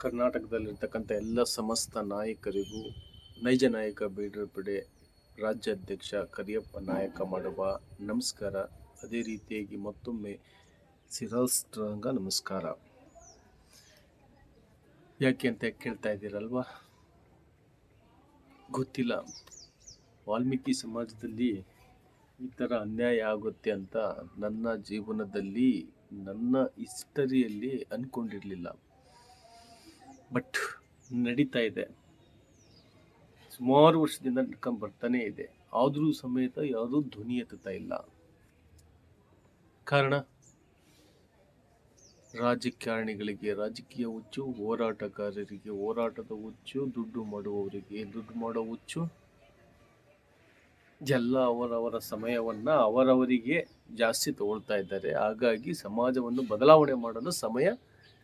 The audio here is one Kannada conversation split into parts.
ಕರ್ನಾಟಕದಲ್ಲಿರ್ತಕ್ಕಂಥ ಎಲ್ಲ ಸಮಸ್ತ ನಾಯಕರಿಗೂ ನೈಜ ನಾಯಕ ಬೇಡರ ಪಡೆ ರಾಜ್ಯಾಧ್ಯಕ್ಷ ಕರಿಯಪ್ಪ ನಾಯಕ ಮಾಡುವ ನಮಸ್ಕಾರ. ಅದೇ ರೀತಿಯಾಗಿ ಮತ್ತೊಮ್ಮೆ ಶಿರಸ್ತ್ರಾಂಗ ನಮಸ್ಕಾರ. ಯಾಕೆ ಅಂತ ಕೇಳ್ತಾ ಇದ್ದೀರಲ್ವಾ? ಗೊತ್ತಿಲ್ಲ. ವಾಲ್ಮೀಕಿ ಸಮಾಜದಲ್ಲಿ ಈ ಥರ ಅನ್ಯಾಯ ಆಗುತ್ತೆ ಅಂತ ನನ್ನ ಜೀವನದಲ್ಲಿ ನನ್ನ ಹಿಸ್ಟರಿಯಲ್ಲಿ ಅಂದ್ಕೊಂಡಿರಲಿಲ್ಲ ಬಟ್ ನಡೀತಾ ಇದೆ. ಸುಮಾರು ವರ್ಷದಿಂದ ನಡ್ಕೊಂಡು ಬರ್ತಾನೆ ಇದೆ. ಆದರೂ ಸಮೇತ ಯಾವುದೂ ಧ್ವನಿ ಎತ್ತುತ್ತಾ ಇಲ್ಲ. ಕಾರಣ? ರಾಜಕಾರಣಿಗಳಿಗೆ, ರಾಜಕೀಯ ಹುಚ್ಚು, ಹೋರಾಟಗಾರರಿಗೆ, ಹೋರಾಟದ ಹುಚ್ಚು, ದುಡ್ಡು ಮಾಡುವವರಿಗೆ, ದುಡ್ಡು ಮಾಡೋ ಹುಚ್ಚು, ಎಲ್ಲ ಅವರವರ ಸಮಯವನ್ನು ಅವರವರಿಗೆ ಜಾಸ್ತಿ ತಗೊಳ್ತಾ ಇದ್ದಾರೆ. ಹಾಗಾಗಿ ಸಮಾಜವನ್ನು ಬದಲಾವಣೆ ಮಾಡಲು ಸಮಯ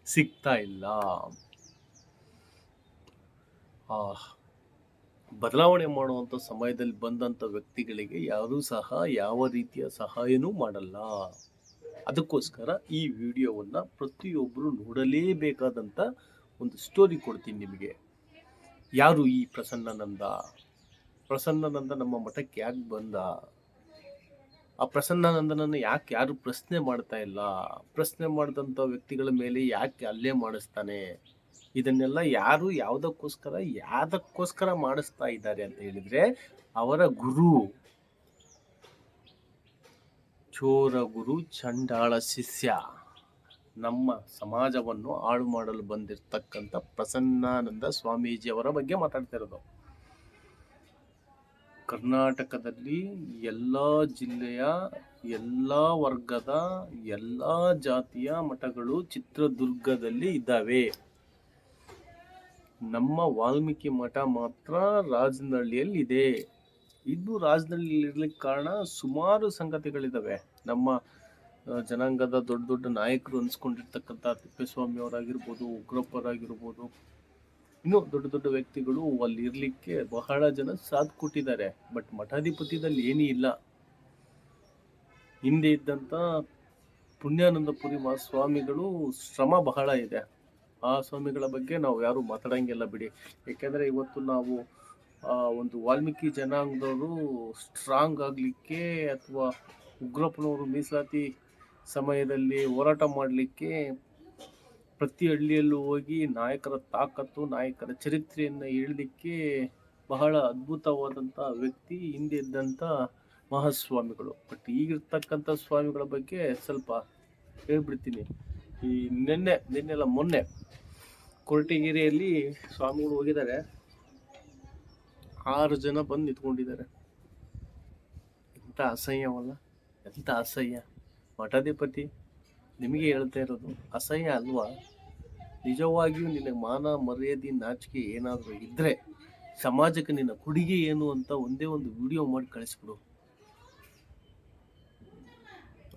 ಸಿಗ್ತಾ ಇಲ್ಲ. ಬದಲಾವಣೆ ಮಾಡುವಂಥ ಸಮಯದಲ್ಲಿ ಬಂದಂಥ ವ್ಯಕ್ತಿಗಳಿಗೆ ಯಾರೂ ಸಹ ಯಾವ ರೀತಿಯ ಸಹಾಯನೂ ಮಾಡಲ್ಲ. ಅದಕ್ಕೋಸ್ಕರ ಈ ವಿಡಿಯೋವನ್ನು ಪ್ರತಿಯೊಬ್ಬರು ನೋಡಲೇಬೇಕಾದಂಥ ಒಂದು ಸ್ಟೋರಿ ಕೊಡ್ತೀನಿ ನಿಮಗೆ. ಯಾರು ಈ ಪ್ರಸನ್ನನಂದ? ಪ್ರಸನ್ನನಂದ ನಮ್ಮ ಮಠಕ್ಕೆ ಯಾಕೆ ಬಂದ? ಆ ಪ್ರಸನ್ನಾನಂದನನ್ನು ಯಾಕೆ ಯಾರು ಪ್ರಶ್ನೆ ಮಾಡ್ತಾ ಇಲ್ಲ? ಪ್ರಶ್ನೆ ಮಾಡಿದಂಥ ವ್ಯಕ್ತಿಗಳ ಮೇಲೆ ಯಾಕೆ ಅಲ್ಲೇ ಮಾಡಿಸ್ತಾನೆ? ಇದನ್ನೆಲ್ಲ ಯಾರು ಯಾವುದಕ್ಕೋಸ್ಕರ ಯಾವ್ದಕ್ಕೋಸ್ಕರ ಮಾಡಿಸ್ತಾ ಇದ್ದಾರೆ ಅಂತ ಹೇಳಿದ್ರೆ, ಅವರ ಗುರು ಚೋರ ಗುರು ಚಂಡಾಳ ಶಿಷ್ಯ ನಮ್ಮ ಸಮಾಜವನ್ನು ಹಾಳು ಮಾಡಲು ಬಂದಿರತಕ್ಕಂಥ ಪ್ರಸನ್ನಾನಂದ ಸ್ವಾಮೀಜಿಯವರ ಬಗ್ಗೆ ಮಾತಾಡ್ತಾ ಇರೋದು. ಕರ್ನಾಟಕದಲ್ಲಿ ಎಲ್ಲ ಜಿಲ್ಲೆಯ ಎಲ್ಲ ವರ್ಗದ ಎಲ್ಲ ಜಾತಿಯ ಮಠಗಳು ಚಿತ್ರದುರ್ಗದಲ್ಲಿ ಇದ್ದಾವೆ. ನಮ್ಮ ವಾಲ್ಮೀಕಿ ಮಠ ಮಾತ್ರ ರಾಜನಹಳ್ಳಿಯಲ್ಲಿ ಇದೆ ಇರ್ಲಿಕ್ಕೆ ಕಾರಣ ಸುಮಾರು ಸಂಗತಿಗಳಿದ್ದಾವೆ ನಮ್ಮ ಜನಾಂಗದ ದೊಡ್ಡ ದೊಡ್ಡ ನಾಯಕರು ಅನ್ಸ್ಕೊಂಡಿರ್ತಕ್ಕಂಥ ತಿಪ್ಪೇಸ್ವಾಮಿ ಅವರಾಗಿರ್ಬೋದು, ಉಗ್ರಪ್ಪರಾಗಿರ್ಬೋದು. ಇನ್ನೂ ದೊಡ್ಡ ದೊಡ್ಡ ವ್ಯಕ್ತಿಗಳು ಅಲ್ಲಿ ಇರಲಿಕ್ಕೆ ಬಹಳ ಜನ ಸಾಥ್ ಕೊಟ್ಟಿದ್ದಾರೆ. ಬಟ್ ಮಠಾಧಿಪತಿದಲ್ಲಿ ಏನೂ ಇಲ್ಲ. ಹಿಂದೆ ಇದ್ದಂತ ಪುಣ್ಯಾನಂದಪುರಿ ಮಹಾಸ್ವಾಮಿಗಳು ಶ್ರಮ ಬಹಳ ಇದೆ. ಆ ಸ್ವಾಮಿಗಳ ಬಗ್ಗೆ ನಾವು ಯಾರು ಮಾತಾಡಂಗಿಲ್ಲ ಬಿಡಿ. ಏಕೆಂದರೆ ಇವತ್ತು ನಾವು ಒಂದು ವಾಲ್ಮೀಕಿ ಜನಾಂಗದವರು ಸ್ಟ್ರಾಂಗ್ ಆಗಲಿಕ್ಕೆ ಅಥವಾ ಉಗ್ರಪ್ಪನವರು ಮೀಸಲಾತಿ ಸಮಯದಲ್ಲಿ ಹೋರಾಟ ಮಾಡಲಿಕ್ಕೆ ಪ್ರತಿ ಹಳ್ಳಿಯಲ್ಲೂ ಹೋಗಿ ನಾಯಕರ ತಾಕತ್ತು, ನಾಯಕರ ಚರಿತ್ರೆಯನ್ನು ಹೇಳಲಿಕ್ಕೆ ಬಹಳ ಅದ್ಭುತವಾದಂಥ ವ್ಯಕ್ತಿ ಹಿಂದೆ ಇದ್ದಂಥ ಮಹಾಸ್ವಾಮಿಗಳು. ಬಟ್ ಈಗಿರ್ತಕ್ಕಂಥ ಸ್ವಾಮಿಗಳ ಬಗ್ಗೆ ಸ್ವಲ್ಪ ಹೇಳ್ಬಿಡ್ತೀನಿ. ಈ ನಿನ್ನೆ, ನಿನ್ನೆಲ್ಲ ಮೊನ್ನೆ ಕೊರಟಗಿರಿಯಲ್ಲಿ ಸ್ವಾಮಿಗಳು ಹೋಗಿದ್ದಾರೆ. ಆರು ಜನ ಬಂದು ನಿಂತ್ಕೊಂಡಿದ್ದಾರೆ. ಎಂಥ ಅಸಹ್ಯವಲ್ಲ ಎಂಥ ಅಸಹ್ಯ. ಮಠಾಧಿಪತಿ ನಿಮಗೆ ಹೇಳ್ತಾ ಇರೋದು, ಅಸಹ್ಯ ಅಲ್ವಾ? ನಿಜವಾಗಿಯೂ ನಿನಗೆ ಮಾನ ಮರ್ಯಾದೆ ನಾಚಿಕೆ ಏನಾದರೂ ಇದ್ದರೆ ಸಮಾಜಕ್ಕೆ ನಿನ್ನ ಕೊಡುಗೆ ಏನು ಅಂತ ಒಂದೇ ಒಂದು ವಿಡಿಯೋ ಮಾಡಿ ಕಳಿಸ್ಬಿಡು.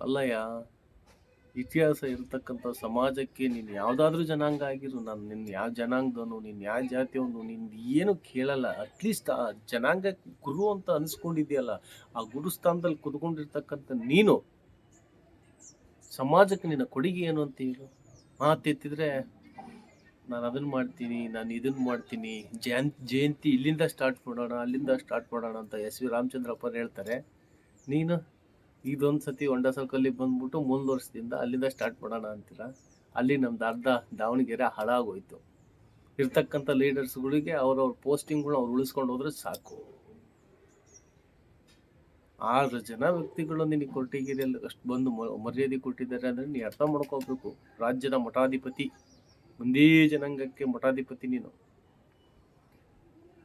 ಅಲ್ಲಯ್ಯ. ಇತಿಹಾಸ ಇರತಕ್ಕಂಥ ಸಮಾಜಕ್ಕೆ ನೀನು ಯಾವುದಾದ್ರೂ ಜನಾಂಗ ಆಗಿರು, ನಾನು ನಿನ್ನ ಯಾವ ಜನಾಂಗದವನು, ನೀನು ಯಾವ ಜಾತಿಯವನು ನಿನ್ನ ಏನು ಕೇಳಲ್ಲ. ಅಟ್ಲೀಸ್ಟ್ ಆ ಜನಾಂಗ ಗುರು ಅಂತ ಅನಿಸ್ಕೊಂಡಿದೆಯಲ್ಲ, ಆ ಗುರು ಸ್ಥಾನದಲ್ಲಿ ಕುತ್ಕೊಂಡಿರ್ತಕ್ಕಂಥ ನೀನು, ಸಮಾಜಕ್ಕೆ ನಿನ್ನ ಕೊಡುಗೆ ಏನು ಅಂತ ಹೇಳು. ಮಾತೆತ್ತಿದ್ರೆ ನಾನು ಅದನ್ನು ಮಾಡ್ತೀನಿ, ನಾನು ಇದನ್ನು ಮಾಡ್ತೀನಿ ಜಯಂತ್ ಜಯಂತಿ ಇಲ್ಲಿಂದ ಸ್ಟಾರ್ಟ್ ಮಾಡೋಣ, ಅಲ್ಲಿಂದ ಸ್ಟಾರ್ಟ್ ಮಾಡೋಣ ಅಂತ ಎಸ್ ವಿ ರಾಮಚಂದ್ರಪ್ಪ ಹೇಳ್ತಾರೆ. ನೀನು ಇದೊಂದು ಸತಿ ಹೊಂಡ ಸರ್ಕಲ್ಲಿ ಬಂದ್ಬಿಟ್ಟು ಮುಂದ್ ವರ್ಷದಿಂದ ಅಲ್ಲಿಂದ ಸ್ಟಾರ್ಟ್ ಮಾಡೋಣ ಅಂತೀರ? ಅಲ್ಲಿ ನಮ್ದು ಅರ್ಧ ದಾವಣಗೆರೆ ಹಾಳಾಗೋಯ್ತು. ಇರ್ತಕ್ಕಂಥ ಲೀಡರ್ಸ್ಗಳಿಗೆ ಅವ್ರವ್ರ ಪೋಸ್ಟಿಂಗ್ಗಳು ಅವ್ರು ಉಳಿಸ್ಕೊಂಡು ಹೋದ್ರೆ ಸಾಕು. ಆರು ಜನ ವ್ಯಕ್ತಿಗಳು ನಿನಗೆ ಕೊರಟಗೆರೆಯಲ್ಲಿ ಅಷ್ಟು ಬಂದು ಮರ್ಯಾದೆ ಕೊಟ್ಟಿದ್ದಾರೆ ಅಂದರೆ ನೀ ಅರ್ಥ ಮಾಡ್ಕೋಬೇಕು. ರಾಜ್ಯದ ಮಠಾಧಿಪತಿ, ಒಂದೇ ಜನಾಂಗಕ್ಕೆ ಮಠಾಧಿಪತಿ ನೀನು.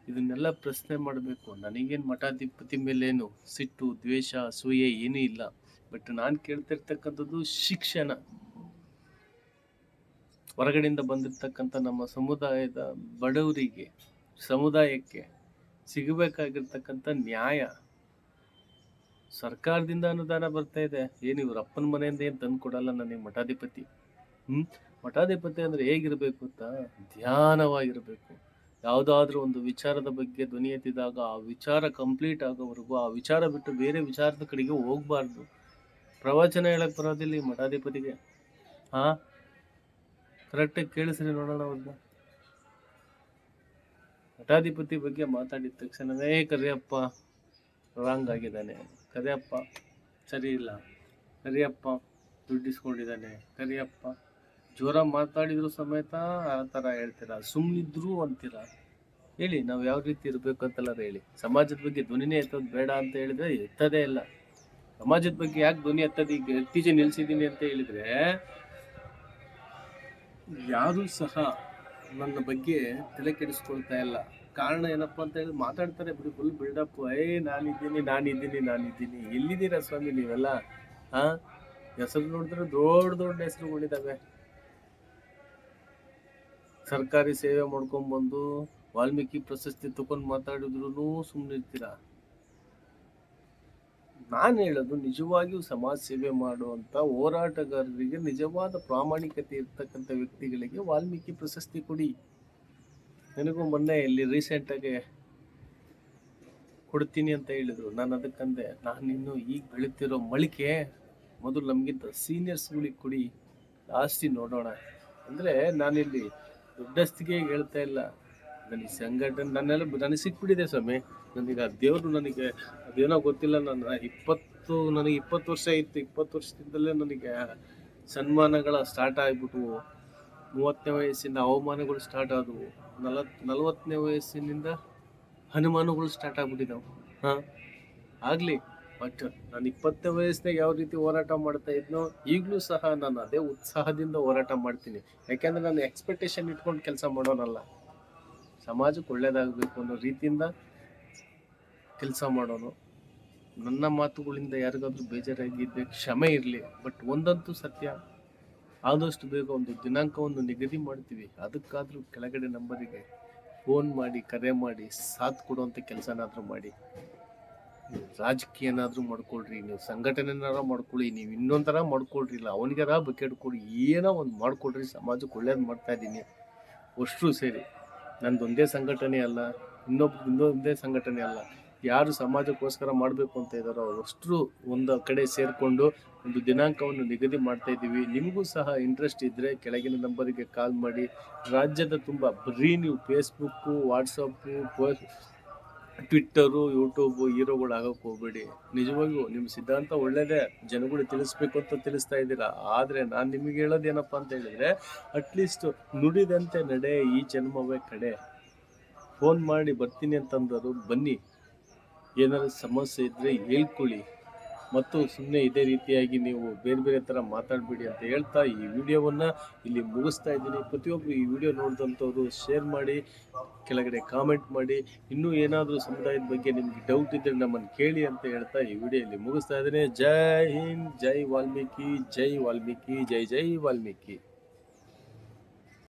ಇದನ್ನೆಲ್ಲ ಪ್ರಶ್ನೆ ಮಾಡಬೇಕು. ನನಗೇನು ಮಠಾಧಿಪತಿ ಮೇಲೇನು ಸಿಟ್ಟು, ದ್ವೇಷ, ಅಸೂಯೆ ಏನೂ ಇಲ್ಲ. ಬಟ್ ನಾನು ಕೇಳ್ತಿರ್ತಕ್ಕಂಥದ್ದು ಶಿಕ್ಷಣ. ಹೊರಗಡೆಯಿಂದ ಬಂದಿರ್ತಕ್ಕಂಥ ನಮ್ಮ ಸಮುದಾಯದ ಬಡವರಿಗೆ, ಸಮುದಾಯಕ್ಕೆ ಸಿಗಬೇಕಾಗಿರ್ತಕ್ಕಂಥ ನ್ಯಾಯ. ಸರ್ಕಾರದಿಂದ ಅನುದಾನ ಬರ್ತಾ ಇದೆ. ಏನು ಇವ್ರ ಅಪ್ಪನ ಮನೆಯಿಂದ ಏನು ತಂದು ಕೊಡಲ್ಲ ನನಗೆ ಮಠಾಧಿಪತಿ? ಹ್ಞೂ ಮಠಾಧಿಪತಿ ಅಂದರೆ ಹೇಗಿರಬೇಕು ಅಂತ ಧ್ಯಾನವಾಗಿರ್ಬೇಕು. ಯಾವುದಾದ್ರೂ ಒಂದು ವಿಚಾರದ ಬಗ್ಗೆ ಧ್ವನಿ ಎತ್ತಿದಾಗ ಆ ವಿಚಾರ ಕಂಪ್ಲೀಟ್ ಆಗೋವರೆಗೂ, ಆ ವಿಚಾರ ಬಿಟ್ಟು ಬೇರೆ ವಿಚಾರದ ಕಡೆಗೆ ಹೋಗ್ಬಾರ್ದು. ಪ್ರವಚನ ಹೇಳಕ್ ಬರೋದಿಲ್ಲ ಈ ಮಠಾಧಿಪತಿಗೆ. ಹಾ ಕರೆಕ್ಟಾಗಿ ಕೇಳಿಸ್ರಿ ನೋಡೋಣ ಅವ್ರನ್ನ. ಮಠಾಧಿಪತಿ ಬಗ್ಗೆ ಮಾತಾಡಿದ ತಕ್ಷಣವೇ ಕರಿಯಪ್ಪ ರಾಂಗ್ ಆಗಿದ್ದಾನೆ. ಕರಿಯಪ್ಪ ಸರಿ ಇಲ್ಲ. ಕರಿಯಪ್ಪ ದುಡ್ಡಿಸ್ಕೊಂಡಿದ್ದಾನೆ. ಕರಿಯಪ್ಪ ಜೋರ ಮಾತಾಡಿದ್ರು ಸಮೇತ ಆ ಥರ ಹೇಳ್ತೀರಾ? ಸುಮ್ಮನಿದ್ರು ಅಂತೀರ? ಹೇಳಿ, ನಾವು ಯಾವ ರೀತಿ ಇರಬೇಕು ಅಂತೆಲ್ಲ ಹೇಳಿ. ಸಮಾಜದ ಬಗ್ಗೆ ಧ್ವನಿನೇ ಎತ್ತೋದು ಬೇಡ ಅಂತ ಹೇಳಿದ್ರೆ ಎತ್ತದೇ ಇಲ್ಲ. ಸಮಾಜದ ಬಗ್ಗೆ ಯಾಕೆ ಧ್ವನಿ ಎತ್ತದ? ಈಗ ಇತ್ತೀಚೆಗೆ ನಿಲ್ಸಿದ್ದೀನಿ ಅಂತ ಹೇಳಿದ್ರೆ, ಯಾರು ಸಹ ನನ್ನ ಬಗ್ಗೆ ತಲೆ ಕೆಡಿಸ್ಕೊಳ್ತಾ ಇಲ್ಲ. ಕಾರಣ ಏನಪ್ಪ ಅಂತ ಹೇಳಿ ಮಾತಾಡ್ತಾರೆ ಬಿಡಿ ಫುಲ್ ಬಿಲ್ಡಪ್ ಏ, ನಾನಿದ್ದೀನಿ ನಾನಿದ್ದೀನಿ ನಾನಿದ್ದೀನಿ. ಎಲ್ಲಿದ್ದೀರಾ ಸ್ವಾಮಿ ನೀವೆಲ್ಲ? ಹಾ ಹೆಸರು ನೋಡಿದ್ರೆ ದೊಡ್ಡ ದೊಡ್ಡ ಹೆಸರುಗಳಿದಾವೆ. ಸರ್ಕಾರಿ ಸೇವೆ ಮಾಡ್ಕೊಂಡ್ಬಂದು ವಾಲ್ಮೀಕಿ ಪ್ರಶಸ್ತಿ ತಗೊಂಡು ಮಾತಾಡಿದ್ರು ಸುಮ್ಮನೆ ನಾನು ಹೇಳೋದು ನಿಜವಾಗಿಯೂ ಸಮಾಜ ಸೇವೆ ಮಾಡುವಂತ ಹೋರಾಟಗಾರರಿಗೆ ನಿಜವಾದ ಪ್ರಾಮಾಣಿಕತೆ ಇರ್ತಕ್ಕಂಥ ವ್ಯಕ್ತಿಗಳಿಗೆ ವಾಲ್ಮೀಕಿ ಪ್ರಶಸ್ತಿ ಕೊಡಿ. ನನಗೂ ಮೊನ್ನೆ ಇಲ್ಲಿ ರೀಸೆಂಟ್ ಆಗಿ ಕೊಡ್ತೀನಿ ಅಂತ ಹೇಳಿದ್ರು. ನಾನು ಅದಕ್ಕಂದೆ ನಾನು ಇನ್ನು ಈಗ ಬೆಳೀತಿರೋ ಮಳಿಕೆ ಮೊದಲು ನಮಗಿಂತ ಸೀನಿಯರ್ಸ್ಗಳಿಗೆ ಕೊಡಿ. ಜಾಸ್ತಿ ನೋಡೋಣ. ಅಂದ್ರೆ ನಾನಿಲ್ಲಿ ದೊಡ್ಡಸ್ತಿಗೆ ಹೇಳ್ತಾ ಇಲ್ಲ. ನನಗೆ ಸಂಘಟನೆ ನನ್ನೆಲ್ಲ ನನಗೆ ಸಿಕ್ಬಿಟ್ಟಿದೆ ಸ್ವಾಮಿ. ನನಗೆ ಆ ದೇವರು ನನಗೆ ಅದೇನೋ ಗೊತ್ತಿಲ್ಲ ನನ್ನ ಇಪ್ಪತ್ತು, ನನಗೆ ಇಪ್ಪತ್ತು ವರ್ಷ ಇತ್ತು. ಇಪ್ಪತ್ತು ವರ್ಷದಿಂದಲೇ ನನಗೆ ಸನ್ಮಾನಗಳ ಸ್ಟಾರ್ಟ್ ಆಗಿಬಿಟ್ವು. ಮೂವತ್ತನೇ ವಯಸ್ಸಿಂದ ಅವಮಾನಗಳು ಸ್ಟಾರ್ಟ್ ಆದವು. ನಲವತ್, ನಲವತ್ತನೇ ವಯಸ್ಸಿನಿಂದ ಹನುಮಾನಗಳು ಸ್ಟಾರ್ಟ್ ಆಗ್ಬಿಟ್ಟಿದ್ದಾವೆ ಹಾಂ? ಆಗಲಿ. ಬಟ್ ನಾನು ಇಪ್ಪತ್ತನೇ ವಯಸ್ಸಿನಾಗ ಯಾವ ರೀತಿ ಹೋರಾಟ ಮಾಡ್ತಾ ಇದ್ನೋ, ಈಗಲೂ ಸಹ ನಾನು ಅದೇ ಉತ್ಸಾಹದಿಂದ ಹೋರಾಟ ಮಾಡ್ತೀನಿ. ಯಾಕೆಂದ್ರೆ ನಾನು ಎಕ್ಸ್ಪೆಕ್ಟೇಷನ್ ಇಟ್ಕೊಂಡು ಕೆಲಸ ಮಾಡೋನಲ್ಲ. ಸಮಾಜಕ್ಕೆ ಒಳ್ಳೇದಾಗಬೇಕು ಅನ್ನೋ ರೀತಿಯಿಂದ ಕೆಲಸ ಮಾಡೋನು. ನನ್ನ ಮಾತುಗಳಿಂದ ಯಾರಿಗಾದ್ರೂ ಬೇಜಾರಾಗಿದ್ದರೆ ಕ್ಷಮೆ ಇರಲಿ, ಬಟ್ ಒಂದಂತೂ ಸತ್ಯ. ಆದಷ್ಟು ಬೇಗ ಒಂದು ದಿನಾಂಕವನ್ನು ನಿಗದಿ ಮಾಡ್ತೀವಿ. ಅದಕ್ಕಾದರೂ ಕೆಳಗಡೆ ನಂಬರಿಗೆ ಫೋನ್ ಮಾಡಿ, ಕರೆ ಮಾಡಿ, ಸಾಥ್ ಕೊಡುವಂಥ ಕೆಲಸನಾದರೂ ಮಾಡಿ. ನೀವು ರಾಜಕೀಯನಾದ್ರೂ ಮಾಡ್ಕೊಳ್ರಿ, ನೀವು ಸಂಘಟನೆನಾರ ಮಾಡ್ಕೊಳ್ಳಿ, ನೀವು ಇನ್ನೊಂಥರ ಮಾಡ್ಕೊಳ್ರಿ ಇಲ್ಲ ಅವನಿಗಾರ ಬಕೆಟ್ ಕೊಡಿ, ಏನೋ ಒಂದು ಮಾಡ್ಕೊಳ್ರಿ, ಸಮಾಜಕ್ಕೆ ಒಳ್ಳೇದು ಮಾಡ್ತಾ ಇದ್ದೀನಿ ಅಷ್ಟು ಸೇರಿ ನಂದು ಒಂದೇ ಸಂಘಟನೆ ಅಲ್ಲ ಇನ್ನೊಬ್ಬ ಇನ್ನೊಂದೇ ಸಂಘಟನೆ ಅಲ್ಲ, ಯಾರು ಸಮಾಜಕ್ಕೋಸ್ಕರ ಮಾಡಬೇಕು ಅಂತ ಇದ್ದಾರೋ ಅವರಷ್ಟು ಒಂದು ಕಡೆ ಸೇರಿಕೊಂಡು ಒಂದು ದಿನಾಂಕವನ್ನು ನಿಗದಿ ಮಾಡ್ತಾ ಇದ್ದೀವಿ ನಿಮಗೂ ಸಹ ಇಂಟ್ರೆಸ್ಟ್ ಇದ್ದರೆ ಕೆಳಗಿನ ನಂಬರಿಗೆ ಕಾಲ್ ಮಾಡಿ. ರಾಜ್ಯದ ತುಂಬ, ಬರೀ ನೀವು Facebook WhatsApp post Twitter YouTube ಹೀರೋಗಳು ಆಗೋಕೆ ಹೋಗ್ಬೇಡಿ. ನಿಜವಾಗಿಯೂ ನಿಮ್ಮ ಸಿದ್ಧಾಂತ ಒಳ್ಳೇದೇ. ಜನಗಳು ತಿಳಿಸ್ಬೇಕು ಅಂತ ತಿಳಿಸ್ತಾ ಇದ್ದೀರಾ? ಆದರೆ ನಾನು ನಿಮಗೆ ಹೇಳೋದೇನಪ್ಪ ಅಂತ ಹೇಳಿದರೆ ಅಟ್ಲೀಸ್ಟ್ ನುಡಿದಂತೆ ನಡೆ ಈ ಜನ್ಮವೇ ಕಡೆ. ಫೋನ್ ಮಾಡಿ ಬರ್ತೀನಿ ಅಂತಂದರು ಬನ್ನಿ. ಏನಾದ್ರು ಸಮಸ್ಯೆ ಇದ್ದರೆ ಹೇಳ್ಕೊಳ್ಳಿ. ಮತ್ತು ಸುಮ್ಮನೆ ಇದೇ ರೀತಿಯಾಗಿ ನೀವು ಬೇರೆ ಬೇರೆ ಥರ ಮಾತಾಡಬೇಡಿ ಅಂತ ಹೇಳ್ತಾ ಈ ವಿಡಿಯೋವನ್ನು ಇಲ್ಲಿ ಮುಗಿಸ್ತಾ ಇದ್ದೀನಿ. ಪ್ರತಿಯೊಬ್ಬರು ಈ ವಿಡಿಯೋ ನೋಡಿದಂಥವ್ರು ಶೇರ್ ಮಾಡಿ, ಕೆಳಗಡೆ ಕಾಮೆಂಟ್ ಮಾಡಿ, ಇನ್ನೂ ಏನಾದರೂ ಸಮುದಾಯದ ಬಗ್ಗೆ ನಿಮಗೆ ಡೌಟ್ ಇದ್ದರೆ ನಮ್ಮನ್ನು ಕೇಳಿ ಅಂತ ಹೇಳ್ತಾ ಈ ವಿಡಿಯೋ ಇಲ್ಲಿ ಮುಗಿಸ್ತಾ ಇದ್ದೀನಿ. ಜೈ ಹಿಂದ್, ಜೈ ವಾಲ್ಮೀಕಿ ಜೈ ವಾಲ್ಮೀಕಿ, ಜೈ ಜೈ ವಾಲ್ಮೀಕಿ.